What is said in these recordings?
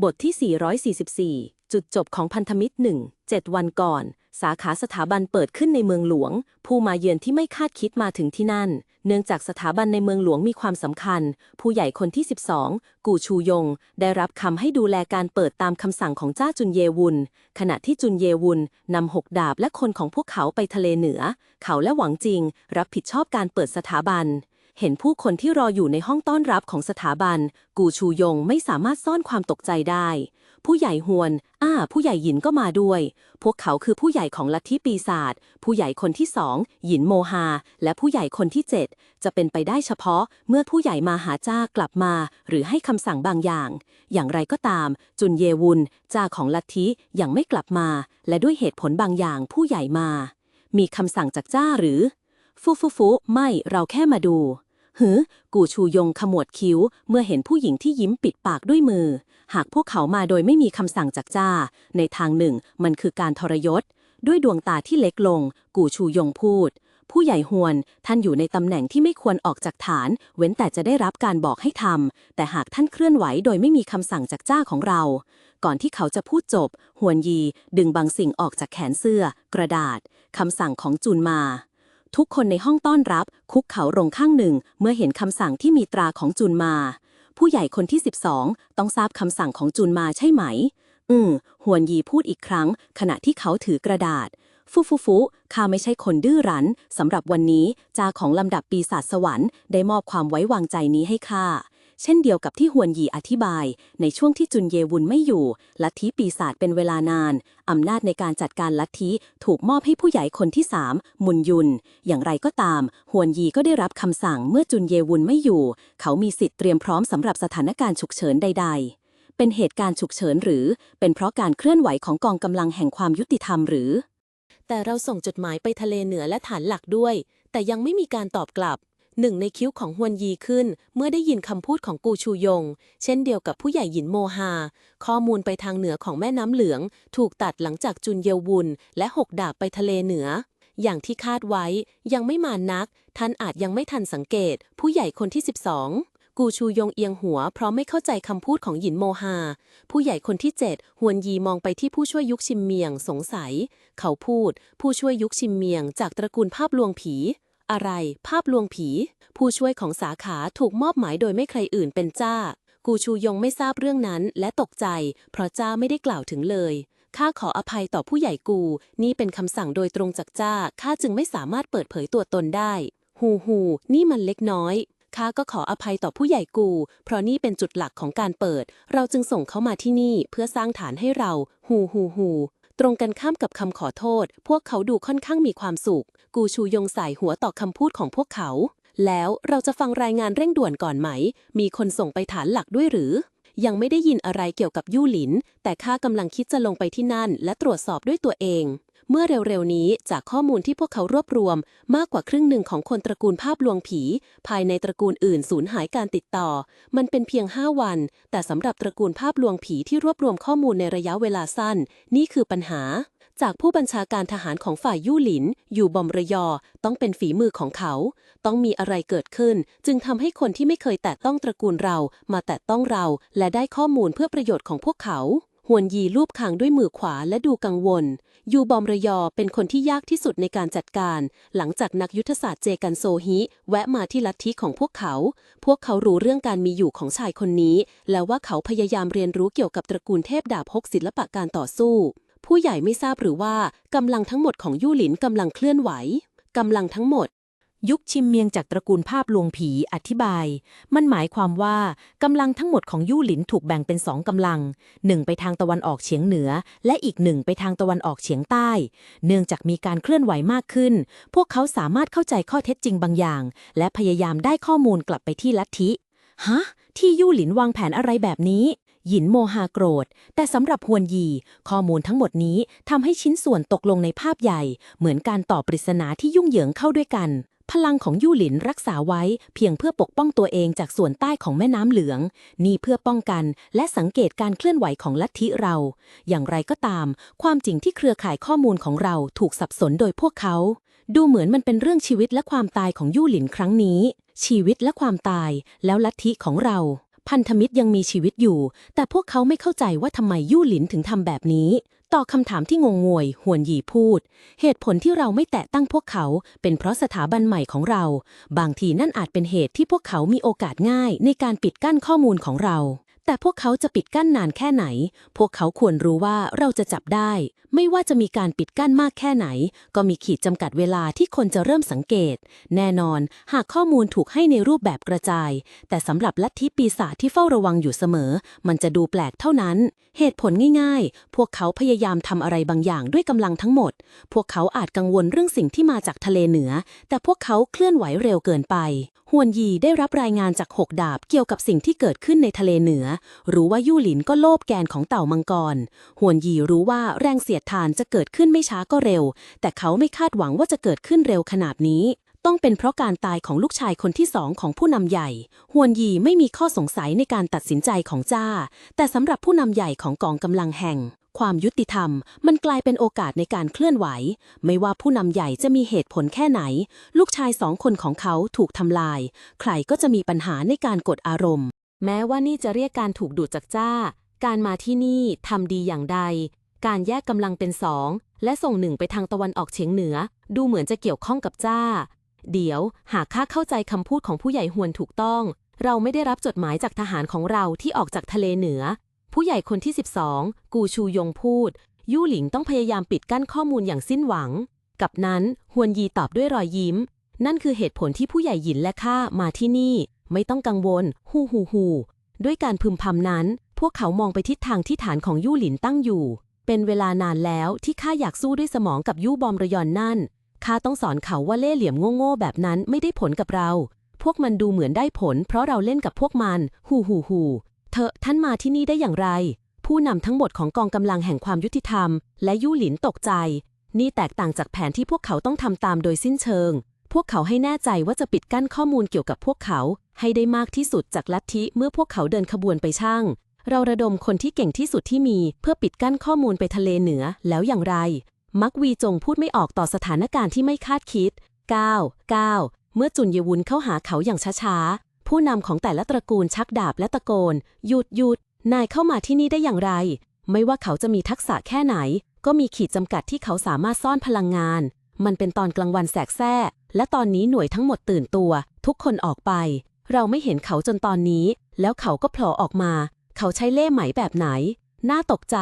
บทที่ 444 จุดจบของพันธมิตรหนึ่งเจ็ดวันก่อน สาขาสถาบันเปิดขึ้นในเมืองหลวง ผู้มาเยือนที่ไม่คาดคิดมาถึงที่นั่น เนื่องจากสถาบันในเมืองหลวงมีความสำคัญ ผู้ใหญ่คนที่ 12 กูชูยง ได้รับคำให้ดูแลการเปิดตามคำสั่งของจ้าจุนเยวุน ขณะที่จุนเยวุนนำหกดาบและคนของพวกเขาไปทะเลเหนือ เขาและหวังจริง รับผิดชอบการเปิดสถาบัน เห็นผู้คนที่รออยู่ในห้องต้อนรับของสถาบัน กูชูยงไม่สามารถซ่อนความตกใจได้ ผู้ใหญ่ฮวน อ้า ผู้ใหญ่หยินก็มาด้วย พวกเขาคือผู้ใหญ่ของลัทธิปีศาจ ผู้ใหญ่คนที่สองหยินโมฮา และผู้ใหญ่คนที่เจ็ดจะเป็นไปได้เฉพาะเมื่อผู้ใหญ่มาหาจ้ากลับมา หรือให้คำสั่งบางอย่าง อย่างไรก็ตาม จุนเยวุนจ้าของลัทธิยังไม่กลับมา และด้วยเหตุผลบางอย่างผู้ใหญ่มา มีคำสั่งจากจ้าหรือ ฟูฟูฟูไม่เราแค่มาดู หือ กูชูยงขมวดคิ้ว เมื่อเห็นผู้หญิงที่ยิ้มปิดปากด้วยมือ หากพวกเขามาโดยไม่มีคำสั่งจากจ้า ในทางหนึ่งมันคือการทรยศ ด้วยดวงตาที่เล็กลง กูชูยงพูด ผู้ใหญ่ฮวน ท่านอยู่ในตำแหน่งที่ไม่ควรออกจากฐาน เว้นแต่จะได้รับการบอกให้ทำ แต่หากท่านเคลื่อนไหวโดยไม่มีคำสั่งจากจ้าของเรา ก่อนที่เขาจะพูดจบฮวนยี ดึงบางสิ่งออกจากแขนเสื้อ กระดาษคำสั่งของจุนมา ทุกคนในห้องต้อนรับ คุกเข่าลงข้างหนึ่ง เมื่อเห็นคำสั่งที่มีตราของจุนมา ผู้ใหญ่คนที่ 12 ต้องทราบคำสั่งของจุนมาใช่ไหม อืมหวนยีพูดอีกครั้ง ขณะที่เขาถือกระดาษ ฟูฟูฟูข้าไม่ใช่คนดื้อรั้นสำหรับวันนี้จาของลำดับปีศาจสวรรค์ได้มอบความไว้วางใจนี้ให้ข้า เช่นเดียวกับที่ฮวนยีอธิบาย ในช่วงที่จุนเยวุนไม่อยู่ ลัทธิปีศาจเป็นเวลานาน อำนาจในการจัดการลัทธิถูกมอบให้ผู้ใหญ่คนที่สามมุนยุน อย่างไรก็ตามฮวนยีก็ได้รับคำสั่งเมื่อจุนเยวุนไม่อยู่ เขามีสิทธิ์เตรียมพร้อมสำหรับสถานการณ์ฉุกเฉินใด ๆเป็นเหตุการณ์ฉุกเฉินหรือ เป็นเพราะการเคลื่อนไหวของกองกำลังแห่งความยุติธรรมหรือ แต่เราส่งจดหมายไปทะเลเหนือและฐานหลักด้วย แต่ยังไม่มีการตอบกลับ หนึ่งในคิ้วของฮวนยีขึ้น เมื่อได้ยินคำพูดของกูชูยง เช่นเดียวกับผู้ใหญ่หยินโมฮา ข้อมูลไปทางเหนือของแม่น้ำเหลือง ถูกตัดหลังจากจุนเยวุนและหกดาบไปทะเลเหนือ อย่างที่คาดไว้ยังไม่มานัก ท่านอาจยังไม่ทันสังเกต ผู้ใหญ่คนที่ 12 กูชูยงเอียงหัว เพราะไม่เข้าใจคำพูดของหยินโมฮา ผู้ใหญ่คนที่7ฮวนยีมองไปที่ผู้ช่วยยุคชิมเมียงสงสัย เขาพูด ผู้ช่วยยุคชิมเมียงจากตระกูลภาพลวงผี อะไร ภาพลวงผี ผู้ช่วยของสาขาถูกมอบหมายโดยไม่ใครอื่นเป็นจ้า กูชูยงไม่ทราบเรื่องนั้นและตกใจ เพราะจ้าไม่ได้กล่าวถึงเลยข้าขออภัยต่อผู้ใหญ่กู นี่เป็นคำสั่งโดยตรงจากจ้าข้าจึงไม่สามารถเปิดเผยตัวตนได้ ฮูฮูนี่มันเล็กน้อยข้าก็ขออภัยต่อผู้ใหญ่กู เพราะนี่เป็นจุดหลักของการเปิด เราจึงส่งเขามาที่นี่เพื่อสร้างฐานให้เรา ฮูฮูฮู ตรงกันข้ามกับคำขอโทษ พวกเขาดูค่อนข้างมีความสุข กูชูยงสายหัวต่อคำพูดของพวกเขา แล้วเราจะฟังรายงานเร่งด่วนก่อนไหม มีคนส่งไปฐานหลักด้วยหรือ ยังไม่ได้ยินอะไรเกี่ยวกับยู่หลิน แต่ข้ากำลังคิดจะลงไปที่นั่น และตรวจสอบด้วยตัวเอง เมื่อเร็วๆนี้จากข้อมูลที่พวกเขารวบรวม มากกว่าครึ่งหนึ่งของคนตระกูลภาพลวงผี ภายในตระกูลอื่นสูญหายการติดต่อ มันเป็นเพียง 5 วัน แต่สำหรับตระกูลภาพลวงผีที่รวบรวมข้อมูลในระยะเวลาสั้น นี่คือปัญหา จากผู้บัญชาการทหารของฝ่ายยู่หลิน อยู่บอมระยอ ต้องเป็นฝีมือของเขา ต้องมีอะไรเกิดขึ้น จึงทำให้คนที่ไม่เคยแตะต้องตระกูลเรา มาแตะต้องเรา และได้ข้อมูลเพื่อประโยชน์ของพวกเขา วนยีลูบคางด้วยมือขวาและดูกังวล ยูบอมระยอเป็นคนที่ยากที่สุดในการจัดการ หลังจากนักยุทธศาสตร์เจกันโซฮิ แวะมาที่ลัทธิของพวกเขา พวกเขารู้เรื่องการมีอยู่ของชายคนนี้ และว่าเขาพยายามเรียนรู้เกี่ยวกับตระกูลเทพดาบฮกศิลปะการต่อสู้ ผู้ใหญ่ไม่ทราบหรือว่ากำลังทั้งหมดของยู่หลินกำลังเคลื่อนไหวกำลังทั้งหมด ยุคชิมเมียงจากตระกูลภาพลวงผีอธิบาย มันหมายความว่ากำลังทั้งหมดของยู่หลินถูกแบ่งเป็นสองกำลังหนึ่งไปทางตะวันออกเฉียงเหนือ และอีกหนึ่งไปทางตะวันออกเฉียงใต้ เนื่องจากมีการเคลื่อนไหวมากขึ้น พวกเขาสามารถเข้าใจข้อเท็จจริงบางอย่าง และพยายามได้ข้อมูลกลับไปที่ลัทธิฮะที่ยู่หลินวางแผนอะไรแบบนี้หยินโมฮาโกรธ แต่สำหรับฮวนยี ข้อมูลทั้งหมดนี้ทำให้ชิ้นส่วนตกลงในภาพใหญ่ เหมือนการตอบปริศนาที่ยุ่งเหยิงเข้าด้วยกัน พลังของยู่หลินรักษาไว้เพียงเพื่อปกป้องตัวเองจากส่วนใต้ของแม่น้ำเหลือง นี่เพื่อป้องกันและสังเกตการเคลื่อนไหวของลัทธิเรา อย่างไรก็ตาม ความจริงที่เครือข่ายข้อมูลของเราถูกสับสนโดยพวกเขา ดูเหมือนมันเป็นเรื่องชีวิตและความตายของยู่หลินครั้งนี้ ชีวิตและความตาย แล้วลัทธิของเรา พันธมิตรยังมีชีวิตอยู่ แต่พวกเขาไม่เข้าใจว่าทำไมยู่หลินถึงทำแบบนี้ ต่อบคำถามที่งงงวยหวนหยีพูด เหตุผลที่เราไม่แตะตั้งพวกเขา เป็นเพราะสถาบันใหม่ของเรา บางทีนั่นอาจเป็นเหตุที่พวกเขามีโอกาสง่ายในการปิดกั้นข้อมูลของเรา แต่พวกเขาจะปิดกั้นนานแค่ไหน พวกเขาควรรู้ว่าเราจะจับได้ ไม่ว่าจะมีการปิดกั้นมากแค่ไหน ก็มีขีดจำกัดเวลาที่คนจะเริ่มสังเกต แน่นอน หากข้อมูลถูกให้ในรูปแบบกระจาย แต่สำหรับลัทธิปีศาจที่เฝ้าระวังอยู่เสมอ มันจะดูแปลกเท่านั้น เหตุผลง่าย ๆ พวกเขาพยายามทำอะไรบางอย่างด้วยกำลังทั้งหมด พวกเขาอาจกังวลเรื่องสิ่งที่มาจากทะเลเหนือ แต่พวกเขาเคลื่อนไหวเร็วเกินไป ฮวนยีได้รับรายงานจากหกดาบเกี่ยวกับสิ่งที่เกิดขึ้นในทะเลเหนือ รู้ว่ายู่หลินก็โลภแกนของเต่ามังกรฮวนยีรู้ว่าแรงเสียดทานจะเกิดขึ้นไม่ช้าก็เร็ว แต่เขาไม่คาดหวังว่าจะเกิดขึ้นเร็วขนาดนี้ ต้องเป็นเพราะการตายของลูกชายคนที่สองของผู้นำใหญ่ฮวนยีไม่มีข้อสงสัยในการตัดสินใจของจ้า แต่สำหรับผู้นำใหญ่ของกองกำลังแห่ง ความยุติธรรม มันกลายเป็นโอกาสในการเคลื่อนไหว ไม่ว่าผู้นำใหญ่จะมีเหตุผลแค่ไหน ลูกชายสองคนของเขาถูกทำลาย ใครก็จะมีปัญหาในการกดอารมณ์ แม้ว่านี่จะเรียกการถูกดูดจากจ้า การมาที่นี่ทำดีอย่างใด การแยกกำลังเป็นสองและส่งหนึ่งไปทางตะวันออกเฉียงเหนือ ดูเหมือนจะเกี่ยวข้องกับจ้า เดี๋ยว หากข้าเข้าใจคำพูดของผู้ใหญ่ฮวนถูกต้อง เราไม่ได้รับจดหมายจากทหารของเราที่ออกจากทะเลเหนือ ผู้ใหญ่คนที่ 12 กูชูยงพูด ยู่หลิงต้องพยายามปิดกั้นข้อมูลอย่างสิ้นหวัง กับนั้นฮวนยีตอบด้วยรอยยิ้ม นั่นคือเหตุผลที่ผู้ใหญ่หยินและข้ามาที่นี่ ไม่ต้องกังวล ฮูฮูฮูด้วยการพึมพำนั้น พวกเขามองไปทิศทางที่ฐานของยู่หลินตั้งอยู่ เป็นเวลานานแล้วที่ข้าอยากสู้ด้วยสมองกับยู่บอมระยอนนั่นข้าต้องสอนเขาว่าเล่เหลี่ยมโง่ๆแบบนั้นไม่ได้ผลกับเรา พวกมันดูเหมือนได้ผล เพราะเราเล่นกับพวกมัน ฮูฮูฮู เธอท่านมาที่นี่ได้อย่างไร ผู้นำทั้งหมดของกองกำลังแห่งความยุติธรรม และยู่หลินตกใจ นี่แตกต่างจากแผนที่พวกเขาต้องทำตามโดยสิ้นเชิง พวกเขาให้แน่ใจว่าจะปิดกั้นข้อมูลเกี่ยวกับพวกเขา ให้ได้มากที่สุดจากลัทธิเมื่อพวกเขาเดินขบวนไปช่าง เราระดมคนที่เก่งที่สุดที่มี เพื่อปิดกั้นข้อมูลไปทะเลเหนือแล้วอย่างไร มักวีจงพูดไม่ออกต่อสถานการณ์ที่ไม่คาดคิด 9 9 เมื่อจุนเยวุนเข้าหาเขาอย่างช้าๆ ผู้นำของแต่ละตระกูลชักดาบและตะโกน หยุดหยุด นายเข้ามาที่นี่ได้อย่างไร ไม่ว่าเขาจะมีทักษะแค่ไหน ก็มีขีดจำกัดที่เขาสามารถซ่อนพลังงาน มันเป็นตอนกลางวันแสกแซ่และตอนนี้หน่วยทั้งหมดตื่นตัว ทุกคนออกไป เราไม่เห็นเขาจนตอนนี้ แล้วเขาก็โผล่ออกมา เขาใช้เล่ห์ไหมแบบไหน น่าตกใจ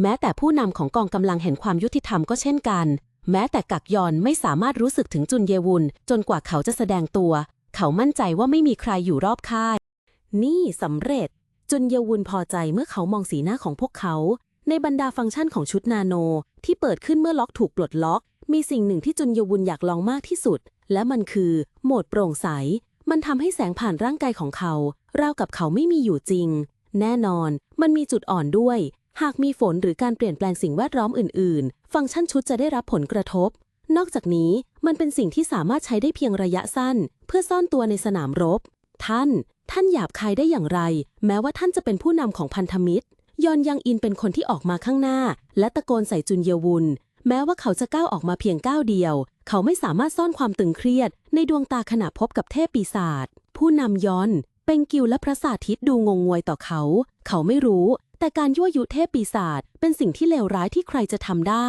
แม้แต่ผู้นำของกองกำลังแห่งความยุติธรรมก็เช่นกัน แม้แต่กักยอนไม่สามารถรู้สึกถึงจุนเยวุนจนกว่าเขาจะแสดงตัว เขามั่นใจว่าไม่มีใครอยู่รอบค่าย นี่สำเร็จ จุนเยวุนพอใจเมื่อเขามองสีหน้าของพวกเขา ในบรรดาฟังก์ชันของชุดนาโน ที่เปิดขึ้นเมื่อล็อกถูกปลดล็อก มีสิ่งหนึ่งที่จุนเยวุนอยากลองมากที่สุด และมันคือ โหมดโปร่งใส มันทำให้แสงผ่านร่างกายของเขา ราวกับเขาไม่มีอยู่จริง แน่นอน มันมีจุดอ่อนด้วย หากมีฝนหรือการเปลี่ยนแปลงสิ่งแวดล้อมอื่น ๆ ฟังก์ชันชุดจะได้รับผลกระทบนอกจากนี้มันเป็นสิ่งที่สามารถใช้ได้เพียงระยะสั้นเพื่อซ่อนตัวในสนามรบ ท่าน ท่านหยาบคายได้อย่างไร แม้ว่าท่านจะเป็นผู้นำของพันธมิตร ยอนยังอินเป็นคนที่ออกมาข้างหน้า และตะโกนใส่จุนเยวุน แม้ว่าเขาจะก้าวออกมาเพียงก้าวเดียว เขาไม่สามารถซ่อนความตึงเครียด ในดวงตาขณะพบกับเทพปีศาจ ผู้นำยอน เป็นกิวและพระสาทิตดูงงงวยต่อเขา เขาไม่รู้ แต่การยั่วยุเทพปีศาจเป็นสิ่งที่เลวร้ายที่ใครจะทำได้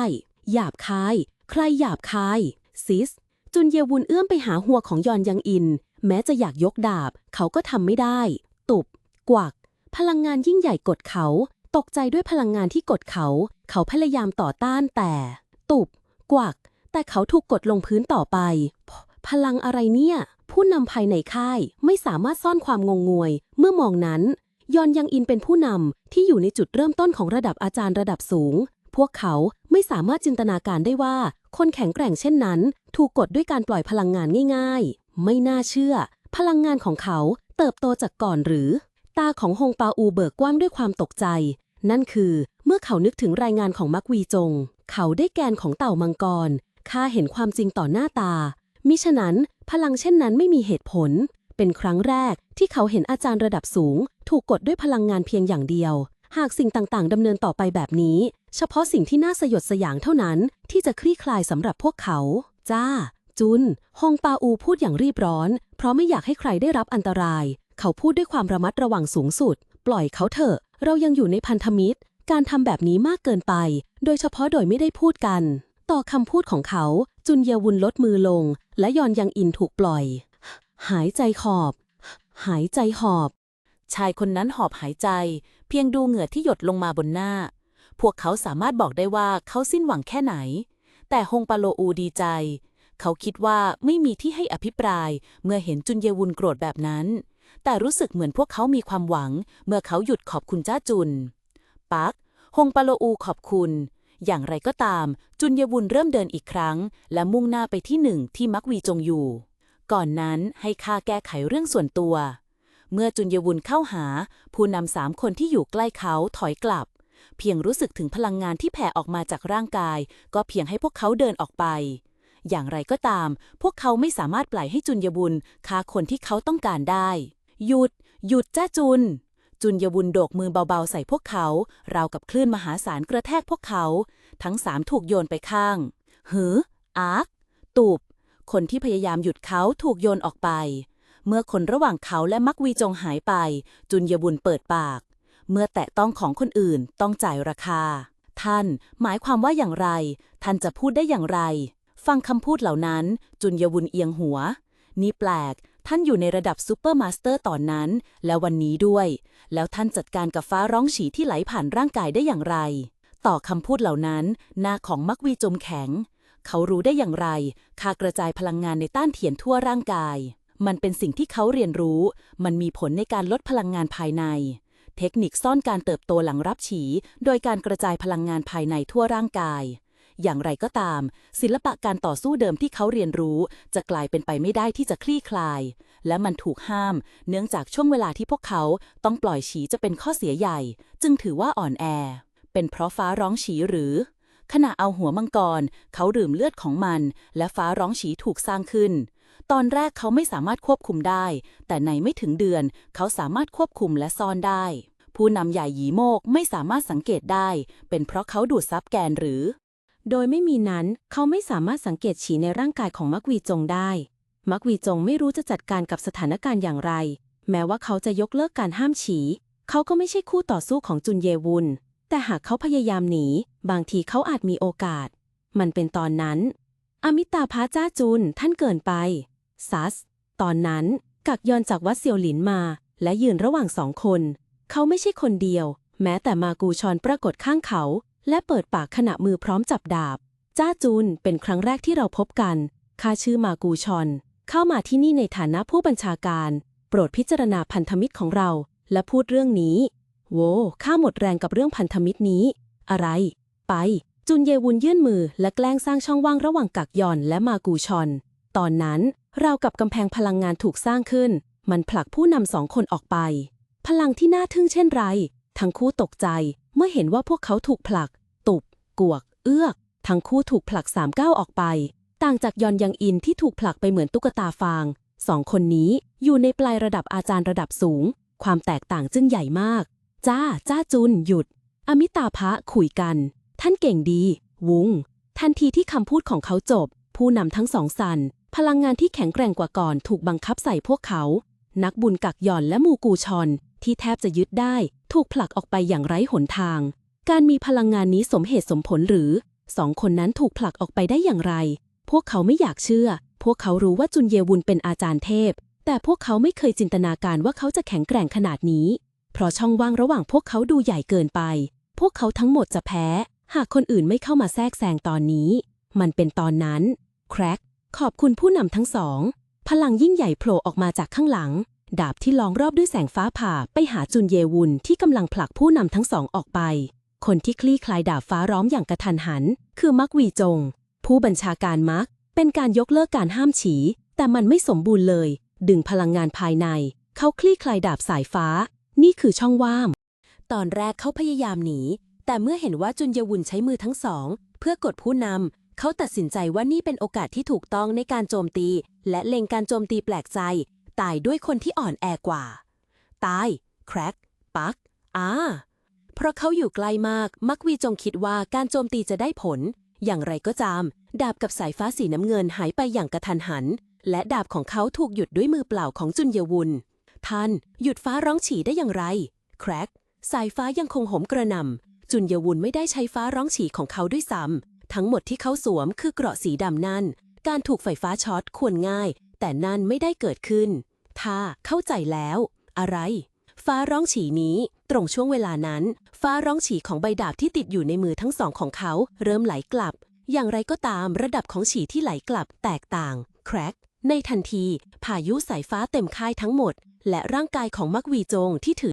หยาบคาย ใครหยาบคาย ซิส จุนเยวุนเอื้อมไปหาหัวของยอนยังอิน แม้จะอยากยกดาบ เขาก็ทำไม่ได้ ตุบ กวัก พลังงานยิ่งใหญ่กดเขา ตกใจด้วยพลังงานที่กดเขา เขาพยายามต่อต้านแต่ ตุบ กวัก แต่เขาถูกกดลงพื้นต่อไปพพลังอะไรเนี่ย ผู้นำภายในค่ายไม่สามารถซ่อนความงงงวย เมื่อมองนั้น ยอนยังอินเป็นผู้นำที่อยู่ในจุดเริ่มต้นของระดับอาจารย์ระดับสูง พวกเขาไม่สามารถจินตนาการได้ว่า คนแข็งแกร่งเช่นนั้น ถูกกดด้วยการปล่อยพลังงานง่ายๆ ไม่น่าเชื่อ พลังงานของเขาเติบโตจากก่อนหรือ ตาของฮงปาอูเบิกกว้างด้วยความตกใจ นั่นคือเมื่อเขานึกถึงรายงานของมักวีจง เขาได้แกนของเต่ามังกรข้าเห็นความจริงต่อหน้าตา มิฉะนั้น พลังเช่นนั้นไม่มีเหตุผล เป็นครั้งแรกที่เขาเห็นอาจารย์ระดับสูง ถูกกดด้วยพลังงานเพียงอย่างเดียว หากสิ่งต่างๆดำเนินต่อไปแบบนี้ เฉพาะสิ่งที่น่าสยดสยางเท่านั้น ที่จะคลี่คลายสำหรับพวกเขา จ้า จุน ฮงปาอูพูดอย่างรีบร้อน เพราะไม่อยากให้ใครได้รับอันตราย เขาพูดด้วยความระมัดระวังสูงสุด ปล่อยเขาเถอะ เรายังอยู่ในพันธมิตร การทำแบบนี้มากเกินไป โดยเฉพาะโดยไม่ได้พูดกัน ต่อคำพูดของเขา จุนเยวุนลดมือลง และยอนยังอินถูกปล่อย หายใจขอบ หายใจหอบ ชายคนนั้นหอบหายใจ เพียงดูเหงื่อที่หยดลงมาบนหน้า พวกเขาสามารถบอกได้ว่าเขาสิ้นหวังแค่ไหน แต่ฮงปาโลอูดีใจ เขาคิดว่าไม่มีที่ให้อภิปรายเมื่อเห็นจุนเยวุนโกรธแบบนั้น แต่รู้สึกเหมือนพวกเขามีความหวัง เมื่อเขาหยุดขอบคุณจ้าจุน ปักฮงปาโลอูขอบคุณ อย่างไรก็ตาม จุนเยวุนเริ่มเดินอีกครั้ง และมุ่งหน้าไปที่หนึ่งที่มักวีจงอยู่ ก่อนนั้นให้ข้าแก้ไขเรื่องส่วนตัว เมื่อจุนยวุนเข้าหา ผู้นำสามคนที่อยู่ใกล้เขาถอยกลับ เพียงรู้สึกถึงพลังงานที่แผ่ออกมาจากร่างกาย ก็เพียงให้พวกเขาเดินออกไป อย่างไรก็ตาม พวกเขาไม่สามารถปล่อยให้จุนยบุญฆ่าคนที่เขาต้องการได้ หยุด หยุดจ้าจุน จุนยบุญโดกมือเบาๆใส่พวกเขา ราวกับคลื่นมหาศาลกระแทกพวกเขา ทั้งสามถูกโยนไปข้าง หืออาร์ตูบคนที่พยายามหยุดเขาถูกโยนออกไป เมื่อคนระหว่างเขาและมักวีจงหายไป จุนยบุญเปิดปาก เมื่อแตะต้องของคนอื่นต้องจ่ายราคา ท่านหมายความว่าอย่างไร ท่านจะพูดได้อย่างไร ฟังคำพูดเหล่านั้น จุนยวุนเอียงหัว นี่แปลก ท่านอยู่ในระดับซูเปอร์มาสเตอร์ตอนนั้น และวันนี้ด้วย แล้วท่านจัดการกับฟ้าร้องฉีที่ไหลผ่านร่างกายได้อย่างไร ต่อคำพูดเหล่านั้น หน้าของมักวีจมแข็งเขารู้ได้อย่างไร คากระจายพลังงานในต้านเถียนทั่วร่างกาย มันเป็นสิ่งที่เขาเรียนรู้ มันมีผลในการลดพลังงานภายใน เทคนิคซ่อนการเติบโตหลังรับฉี โดยการกระจายพลังงานภายในทั่วร่างกาย อย่างไรก็ตาม ศิลปะการต่อสู้เดิมที่เขาเรียนรู้ จะกลายเป็นไปไม่ได้ที่จะคลี่คลาย และมันถูกห้าม เนื่องจากช่วงเวลาที่พวกเขาต้องปล่อยฉีจะเป็นข้อเสียใหญ่ จึงถือว่าอ่อนแอ เป็นเพราะฟ้าร้องฉีหรือขณะเอาหัวมังกร เขาดื่มเลือดของมัน และฟ้าร้องฉีถูกสร้างขึ้น ตอนแรกเขาไม่สามารถควบคุมได้ แต่ในไม่ถึงเดือน เขาสามารถควบคุมและซ่อนได้ ผู้นำใหญ่หยีโมกไม่สามารถสังเกตได้ เป็นเพราะเขาดูดซับแกนหรือ โดยไม่มีนั้นเขาไม่สามารถสังเกตฉีในร่างกายของมักวีจงได้ มักวีจงไม่รู้จะจัดการกับสถานการณ์อย่างไร แม้ว่าเขาจะยกเลิกการห้ามฉี เขาก็ไม่ใช่คู่ต่อสู้ของจุนเยวุนแต่หากเขาพยายามหนี บางทีเขาอาจมีโอกาส มันเป็นตอนนั้น อมิตาพาจ้าจุนท่านเกินไป ซัส ตอนนั้นกักยอนจากวัดเซียวหลินมา และยืนระหว่างสองคน เขาไม่ใช่คนเดียว แม้แต่มากูชอนปรากฏข้างเขา และเปิดปากขณะมือพร้อมจับดาบ จ้าจุนเป็นครั้งแรกที่เราพบกันข้าชื่อมากูชอน เข้ามาที่นี่ในฐานะผู้บัญชาการ โปรดพิจารณาพันธมิตรของเรา และพูดเรื่องนี้ โว้ข้าหมดแรงกับเรื่องพันธมิตรนี้ อะไร ไป จุนเยวุนยื่นมือและแกล้งสร้างช่องว่างระหว่างกักยอนและมากูชอน ตอนนั้นราวกับกำแพงพลังงานถูกสร้างขึ้น มันผลักผู้นำสองคนออกไป พลังที่น่าทึ่งเช่นไร ทั้งคู่ตกใจเมื่อเห็นว่าพวกเขาถูกผลัก ตุบ กวก เอื้อก ทั้งคู่ถูกผลักสามก้าวออกไป ต่างจากยอนยังอินที่ถูกผลักไปเหมือนตุ๊กตาฟาง สองคนนี้อยู่ในปลายระดับอาจารย์ระดับสูง ความแตกต่างจึงใหญ่มาก จ้า จ้าจุน หยุด อมิตาภะคุยกัน ท่านเก่งดี วุงทันทีที่คำพูดของเขาจบ ผู้นำทั้งสองสัน พลังงานที่แข็งแกร่งกว่าก่อนถูกบังคับใส่พวกเขา นักบุญกักหย่อนและมูกูชอน ที่แทบจะยึดได้ ถูกผลักออกไปอย่างไร้หนทาง การมีพลังงานนี้สมเหตุสมผลหรือ สองคนนั้นถูกผลักออกไปได้อย่างไร พวกเขาไม่อยากเชื่อ พวกเขารู้ว่าจุนเยวุนเป็นอาจารย์เทพ แต่พวกเขาไม่เคยจินตนาการว่าเขาจะแข็งแกร่งขนาดนี้ เพราะช่องว่างระหว่างพวกเขาดูใหญ่เกินไป พวกเขาทั้งหมดจะแพ้ หากคนอื่นไม่เข้ามาแทรกแซงตอนนี้ มันเป็นตอนนั้น แครกขอบคุณผู้นำทั้งสอง พลังยิ่งใหญ่โผล่ออกมาจากข้างหลัง ดาบที่ล้อมรอบด้วยแสงฟ้าผ่าไปหาจุนเยวุนที่กำลังผลักผู้นำทั้งสองออกไป คนที่คลี่คลายดาบฟ้าร้อมอย่างกระทันหัน คือมักวีจง ผู้บัญชาการมัก เป็นการยกเลิกการห้ามฉี แต่มันไม่สมบูรณ์เลย ดึงพลังงานภายใน เขาคลี่คลายดาบสายฟ้า นี่คือช่องว่างตอนแรกเขาพยายามหนี แต่เมื่อเห็นว่าจุนยวุนใช้มือทั้งสอง เพื่อกดผู้นำ เขาตัดสินใจว่านี่เป็นโอกาสที่ถูกต้องในการโจมตี และเล็งการโจมตีแปลกใจ ตายด้วยคนที่อ่อนแอกว่า ตาย แครก ปัก อาเพราะเขาอยู่ไกลมาก มักวีจงคิดว่าการโจมตีจะได้ผล อย่างไรก็ตาม ดาบกับสายฟ้าสีน้ำเงินหายไปอย่างกระทันหัน และดาบของเขาถูกหยุดด้วยมือเปล่าของจุนเยวุนท่านหยุดฟ้าร้องฉี่ได้อย่างไร แครก สายฟ้ายังคงโหมกระหน่ำ จุนยวุนไม่ได้ใช้ฟ้าร้องฉี่ของเขาด้วยซ้ำทั้งหมดที่เขาสวมคือเกราะสีดำนั่น การถูกไฟฟ้าช็อตควรง่าย แต่นั่นไม่ได้เกิดขึ้น ถ้าเข้าใจแล้ว อะไร ฟ้าร้องฉี่นี้ ตรงช่วงเวลานั้น ฟ้าร้องฉี่ของใบดาบที่ติดอยู่ในมือทั้งสองของเขา เริ่มไหลกลับ อย่างไรก็ตามระดับของฉี่ที่ไหลกลับแตกต่างแครกในทันที พายุสายฟ้าเต็มค่ายทั้งหมด และร่างกายของมักวีจงที่ถือ